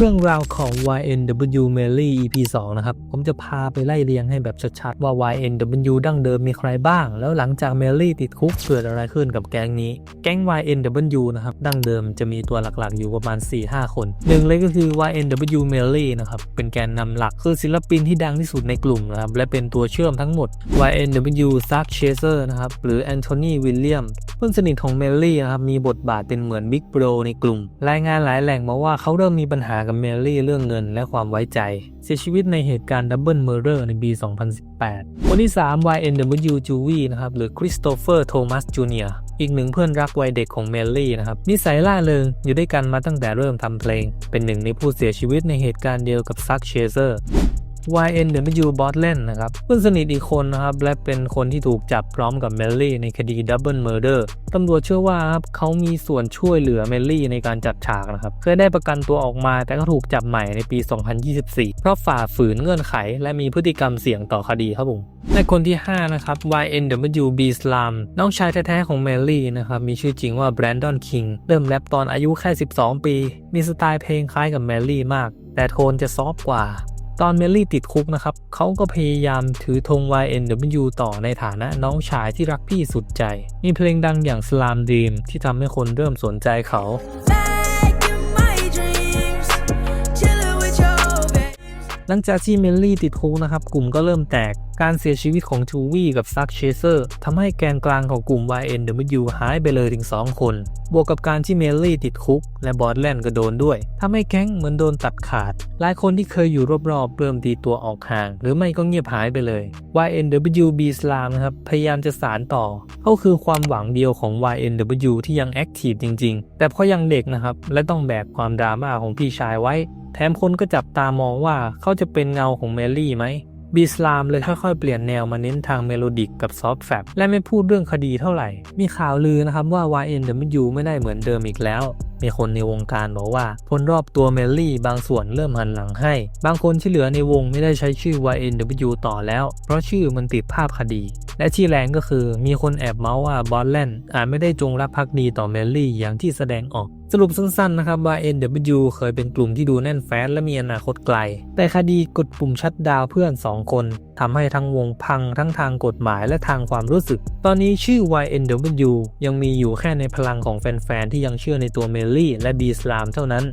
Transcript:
เรื่องราวของ YNW Melly EP 2 นะครับ ผมจะพาไปไล่เรียงให้แบบชัดๆ ว่า YNW ดั้งเดิมมีใครบ้าง แล้วหลังจาก Melly ติดคุกเกิดอะไรขึ้นกับแก๊งนี้ แก๊ง YNW นะครับ ดั้งเดิมจะมีตัวหลักๆ อยู่ประมาณ 4-5 คนหนึ่งเลยก็คือ YNW Melly นะครับ เป็นแกนนำหลักคือศิลปินที่ดังที่สุดในกลุ่มนะครับ และเป็นตัวเชื่อมทั้งหมด YNW Zack Chaser นะครับ หรือ Anthony William เพื่อนสนิทของเมลลี่นะครับมีบทบาทเป็นเหมือนบิ๊กโ o ในกลุ่ม รายงานหลายแหล่งมาว่าเขาเริ่มมีปัญหากับเมลลี่เรื่องเงินและความไว้ใจ เสียชีวิตในเหตุการณ์ดับเบิลเมอร์เรอร์ในปี 2018 คนที่ 3 YNW j u v i นะครับหรือคริสโตเฟอร์โทมัสจูเนียอีกหนึ่งเพื่อนรักวัยเด็กของเมลลี่นะครับนิสัยล่าเริงอยู่ด้วยกันมาตั้งแต่เริ่มทำเพลง เป็นหนึ่งในผู้เสียชีวิตในเหตุการณ์เดียวกับซักเชเซอร์ YNW b o t l a n d นะครับเพื่อนสนิทอีกคนนะครับและเป็นคนที่ถูกจับพร้อมกับเมลลี่ในคดี Double Murder ตำรวจเชื่อว่าครับเขามีส่วนช่วยเหลือเมลลี่ในการจัดฉากนะครับเคยได้ประกันตัวออกมาแต่ก็ถูกจับใหม่ในปี 2024 เพราะฝ่าฝืนเงื่อนไข และมีพฤติกรรมเสี่ยงต่อคดีครับผมและคนที่ 5 นะครับ YNW B Slam น้องชายแท้ๆของเมลลี่นะครับมีชื่อจริงว่า Brandon King เริ่มแรปตอนอายุแค่ 12 ปี มีสไตล์เพลงคล้ายกับเมลลี่มาก แต่โทนจะซอฟกว่า ตอนเมลลี่ติดคุกนะครับเขาก็พยายามถือธง YNW ต่อในฐานะน้องชายที่รักพี่สุดใจ มีเพลงดังอย่าง Slam Dream ที่ทำให้คนเริ่มสนใจเขา Back in my dream หลังจากที่เมลลี่ติดคุกนะครับ กลุ่มก็เริ่มแตกการเสียชีวิตของจูวี่กับซักเชเซอร์ทำให้แกนกลางของกลุ่ม YNW หายไปเลยถึง 2 คน บวกกับการที่เมลลี่ติดคุก และบอสแลนด์ก็โดนด้วยทำให้แก๊งเหมือนโดนตัดขาด หลายคนที่เคยอยู่รอบๆเริ่มตีตัวออกห่าง หรือไม่ก็เงียบหายไปเลย YNW B Slam นะครับ พยายามจะสารต่อ เขาคือความหวังเดียวของ YNW ที่ยังแอคทีฟจริงๆ แต่เพราะยังเด็กนะครับ และต้องแบกความดราม่าของพี่ชายไว้ ถมคนก็จับตามองว่าเขาจะเป็นเงาของเมลลี่ไหมบีสลามเลยค่อยๆเปลี่ยนแนวมาเน้นทางเมโลดิกกับซอฟต์แฟบและไม่พูดเรื่องคดีเท่าไหร่ มีข่าวลือนะครับว่า YNW ไม่ได้เหมือนเดิมอีกแล้ว มีคนในวงการบอกว่าคนรอบตัวเมลลี่บางส่วนเริ่มหันหลังให้ บางคนที่เหลือในวงไม่ได้ใช้ชื่อ YNW ต่อแล้ว เพราะชื่อมันติดภาพคดี และที่แรงก็คือมีคนแอบเมาส์ว่าบอสแลนอาจไม่ได้จงรักภักดีต่อเมลลี่อย่างที่แสดงออกสรุปสั้นๆ นะครับว่า NW เคยเป็นกลุ่มที่ดูแน่นแฟ้นและมีอนาคตไกล แต่คดีกดปุ่มชัดดาวเพื่อน 2 คนทำให้ทั้งวงพังทั้งทางกฎหมายและทางความรู้สึก ตอนนี้ชื่อ YNW ยังมีอยู่แค่ในพลังของแฟนๆ ที่ยังเชื่อในตัวเมลลี่และบีสลามเท่านั้น